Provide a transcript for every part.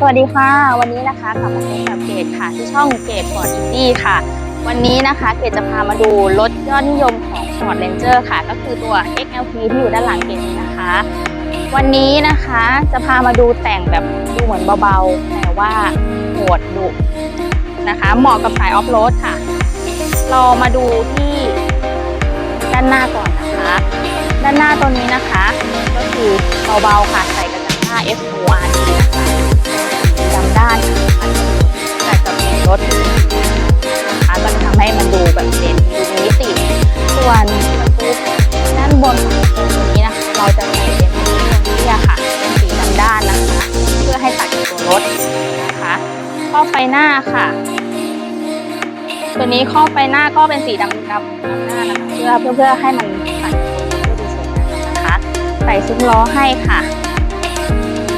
สวัสดีค่ะ วันนี้นะคะกลับมาพบกับเกดค่ะ ที่ช่องเกดฟอร์ดอินดี้ค่ะ วันนี้นะคะเกดจะพามาดูรถยอดนิยมของ Ford Ranger ค่ะ ก็คือตัว XLT ที่อยู่ด้านหลังเกดนี้นะคะ วันนี้นะคะจะพามาดูแต่งแบบดูเหมือนเบาๆ แต่ว่าโหดดุนะคะ เหมาะกับสายออฟโรดค่ะ เรามาดูที่ด้านหน้าก่อนนะคะ ด้านหน้าตัวนี้นะคะ ก็คือเบาๆค่ะใส่กระจังหน้า F O R D นะคะ จำด้านค่ะแต่กับรถนะคะก็จะทำให้มันดูแบบเด่นดูมีมิติส่วนประตูด้านบนของตัวนี้นะคะเราจะใส่เป็นตัวนี้ค่ะเป็นสีดำด้านนะคะ เพื่อให้ตัดกับตัวรถนะคะข้อไฟหน้าค่ะ ตัวนี้ข้อไฟหน้าก็เป็นสีดำดำดำหน้านะคะเพื่อเพื่อเพื่อให้มันตัดตัวดูสวยงามนะคะ ใส่ซุ้มล้อให้ค่ะ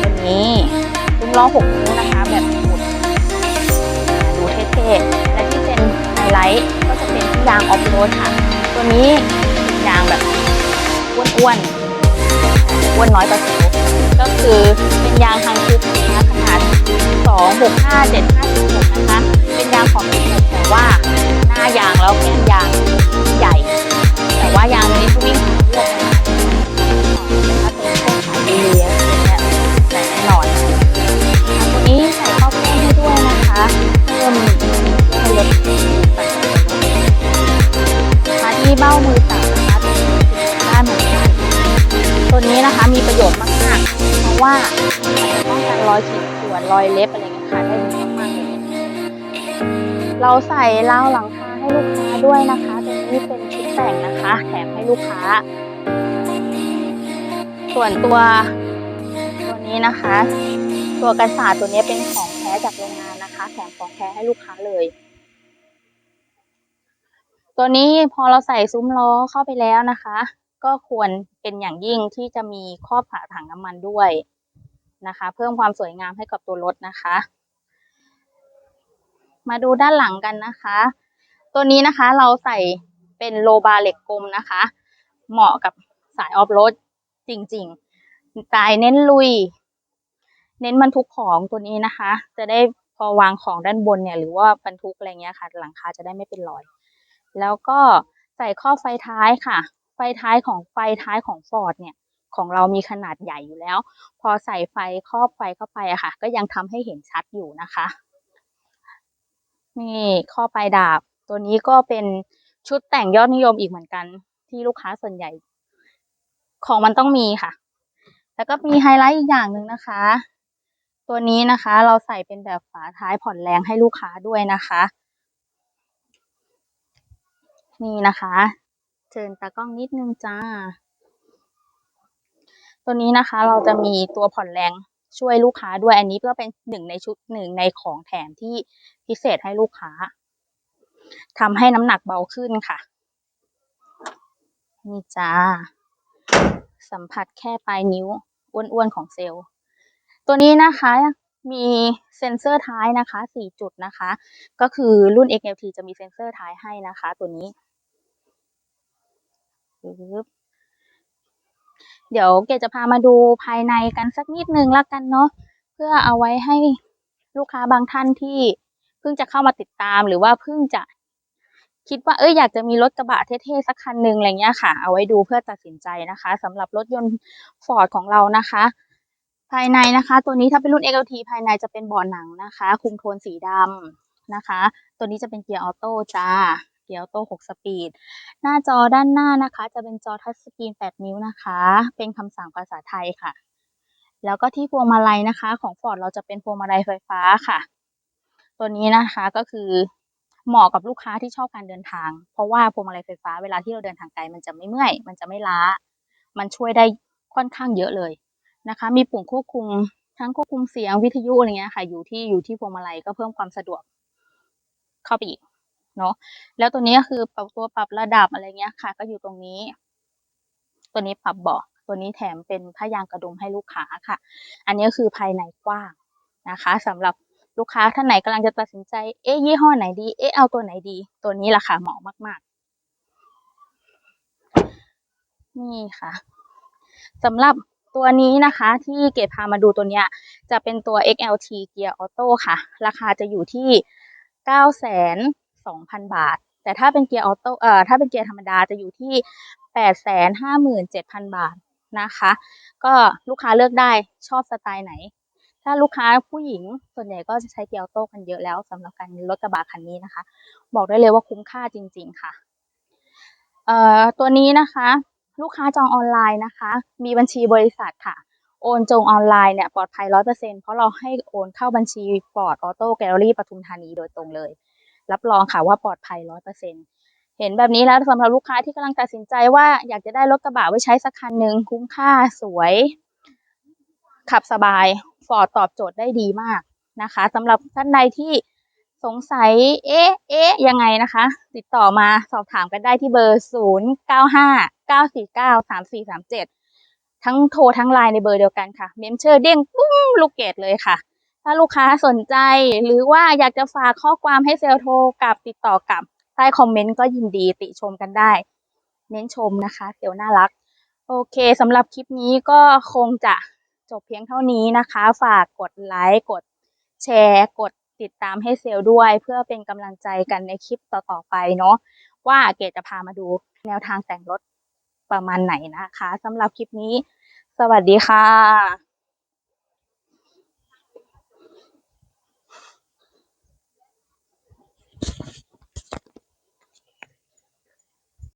ตัวนี้ซุ้มล้อ6นิ้วนะคะ แบบหมุดดูเท่ๆ และที่เป็นไฮไลท์ก็จะเป็นยางออฟโรดค่ะ ตัวนี้ยางแบบอ้วนๆ อ้วนน้อยกว่าสิวก็คือเป็นยางทางคุกนะคะขนาด 2 6 5 7 5 6นะคะ เป็นยางของ16แต่ว่าหน้ายางแล้วแก้มยางใหญ่ โยชน์มากๆ เพราะว่ามันจะป้องกันรอยขีดข่วนรอยเล็บอะไรเงี้ยค่ะได้ดีมากๆเลยเราใส่ราวหลังคาให้ลูกค้าด้วยนะคะตัวนี้เป็นชุดแต่งนะคะ แถมให้ลูกค้า ส่วนตัวตัวนี้นะคะ ตัวกันศาตัวนี้เป็นของแท้จากโรงงานนะคะ แถมของแท้ให้ลูกค้าเลย ตัวนี้พอเราใส่ซุ้มล้อเข้าไปแล้วนะคะ ก็ควรเป็นอย่างยิ่งที่จะมีครอบฝาถังน้ำมันด้วยนะคะ เพิ่มความสวยงามให้กับตัวรถนะคะ มาดูด้านหลังกันนะคะ ตัวนี้นะคะเราใส่เป็นโลบาร์เหล็กกลมนะคะ เหมาะกับสายออฟโรดจริงๆสายเน้นลุย เน้นบรรทุกของตัวนี้นะคะ จะได้พอวางของด้านบนเนี่ย หรือว่าบรรทุกอะไรเงี้ยค่ะ หลังคาจะได้ไม่เป็นรอย แล้วก็ใส่ข้อไฟท้ายค่ะ ฟท้ายของไฟท้ายของฟอร์ดเนี่ยของเรามีขนาดใหญ่อยู่แล้ว พอใส่ไฟครอบไฟเข้าไปอะค่ะ ก็ยังทำให้เห็นชัดอยู่นะคะ นี่ข้อปลายดาบ ตัวนี้ก็เป็นชุดแต่งยอดนิยมอีกเหมือนกัน ที่ลูกค้าส่วนใหญ่ ของมันต้องมีค่ะ แล้วก็มีไฮไลท์อีกอย่างหนึ่งนะคะ ตัวนี้นะคะ เราใส่เป็นแบบฝาท้ายผ่อนแรงให้ลูกค้าด้วยนะคะ นี่นะคะ เชิญตากล้องนิดนึงจ้า ตัวนี้นะคะเราจะมีตัวผ่อนแรงช่วยลูกค้าด้วยอันนี้ก็เป็นหนึ่งในชุดหนึ่งในของแถมที่พิเศษให้ลูกค้าทำให้น้ำหนักเบาขึ้นค่ะ นี่จ้า สัมผัสแค่ปลายนิ้วอ้วนๆของเซลล์ ตัวนี้นะคะมีเซ็นเซอร์ท้ายนะคะสี่จุดนะคะ ก็คือรุ่น XLT จะมีเซ็นเซอร์ท้ายให้นะคะ ตัวนี้ ปึ๊บเดี๋ยวเกดจะพามาดูภายในกันสักนิดนึงละกันเนาะเพื่อเอาไว้ให้ลูกค้าบางท่านที่เพิ่งจะเข้ามาติดตามหรือว่าเพิ่งจะคิดว่าเอ้ยอยากจะมีรถกระบะเท่ๆสักคันหนึ่งอะไรเงี้ยค่ะ เอาไว้ดูเพื่อตัดสินใจนะคะสำหรับรถยนต์ฟอร์ดของเรานะคะ ภายในนะคะ ตัวนี้ถ้าเป็นรุ่น XLT ภายในจะเป็นเบาะหนังนะคะ คุมโทนสีดำนะคะ ตัวนี้จะเป็นเกียร์ออโต้จ้า เกียร์ออโต 6 สปีด หน้าจอด้านหน้านะคะ จะเป็นจอทัชสกรีน 8 นิ้วนะคะ เป็นคำสั่งภาษาไทยค่ะ แล้วก็ที่พวงมาลัยนะคะ ของ Ford เราจะเป็นพวงมาลัยไฟฟ้าค่ะ ตัวนี้นะคะก็คือเหมาะกับลูกค้าที่ชอบการเดินทาง เพราะว่าพวงมาลัยไฟฟ้าเวลาที่เราเดินทางไกลมันจะไม่เมื่อย มันจะไม่ล้า มันช่วยได้ค่อนข้างเยอะเลยนะคะ มีปุ่มควบคุมทั้งควบคุมเสียงวิทยุอะไรเงี้ยค่ะ อยู่ที่อยู่ที่พวงมาลัยก็เพิ่มความสะดวกเข้าไปอีก เนาะแล้วตัวนี้ก็คือปรับตัวปรับระดับอะไรเงี้ยค่ะ ก็อยู่ตรงนี้ ตัวนี้ปรับเบาะตัวนี้แถมเป็นผ้ายางกระดุมให้ลูกค้าค่ะ อันนี้ก็คือภายในกว้างนะคะสำหรับลูกค้าท่านไหนกำลังจะตัดสินใจเอ๊ะยี่ห้อไหนดี เอ๊ะเอาตัวไหนดี ตัวนี้ราคาเหมาะมาก ๆ นี่ค่ะสำหรับตัวนี้นะคะที่เกดพามาดูตัวเนี้ย จะเป็นตัว XLT Gear Auto ค่ะ ราคาจะอยู่ที่ 2,000 บาท แต่ถ้าเป็นเกียร์ออโต้เอ่อถ้าเป็นเกียร์ธรรมดาจะอยู่ที่ 857,000 บาทนะคะ ก็ลูกค้าเลือกได้ชอบสไตล์ไหน ถ้าลูกค้าผู้หญิงส่วนใหญ่ก็จะใช้เกียร์ออโต้กันเยอะแล้วสำหรับการรถกระบะคันนี้นะคะ บอกได้เลยว่าคุ้มค่าจริง ๆ ค่ะเอ่อตัวนี้นะคะ ลูกค้าจองออนไลน์นะคะ มีบัญชีบริษัทค่ะโอนจองออนไลน์เนี่ยปลอดภัยร้อยเปอร์เซ็นเพราะเราให้โอนเข้าบัญชีฟอดออโต้แกลเลอรี่ปทุมธานีโดยตรงเลย รับรองค่ะว่าปลอดภัยร้อยเปอร์เซ็นต์เห็นแบบนี้แล้วสำหรับลูกค้าที่กำลังตัดสินใจว่าอยากจะได้รถกระบะไว้ใช้สักคันหนึ่งคุ้มค่าสวย ขับสบายฟอร์ดตอบโจทย์ได้ดีมากนะคะสำหรับท่านใดที่สงสัย เอ๊ะ เอ๊ะ ยังไงนะคะ ติดต่อมาสอบถามกันได้ที่เบอร์ 0 9 5 9 4 9 3 4 3 7 ทั้งโทรทั้งไลน์ในเบอร์เดียวกันค่ะ เมมเชอร์เด้งปุ้งลูกเกดเลยค่ะ ถ้าลูกค้าสนใจหรือว่าอยากจะฝากข้อความให้เซลโทรกลับติดต่อกลับใต้คอมเมนต์ก็ยินดีติชมกันได้ เน้นชมนะคะเซลน่ารัก โอเคสำหรับคลิปนี้ก็คงจะจบเพียงเท่านี้นะคะ ฝากกดไลค์กดแชร์กดติดตามให้เซลด้วย เพื่อเป็นกำลังใจกันในคลิปต่อๆไปเนาะว่าเกดจะพามาดูแนวทางแต่งรถประมาณไหนนะคะสำหรับคลิปนี้ สวัสดีค่ะ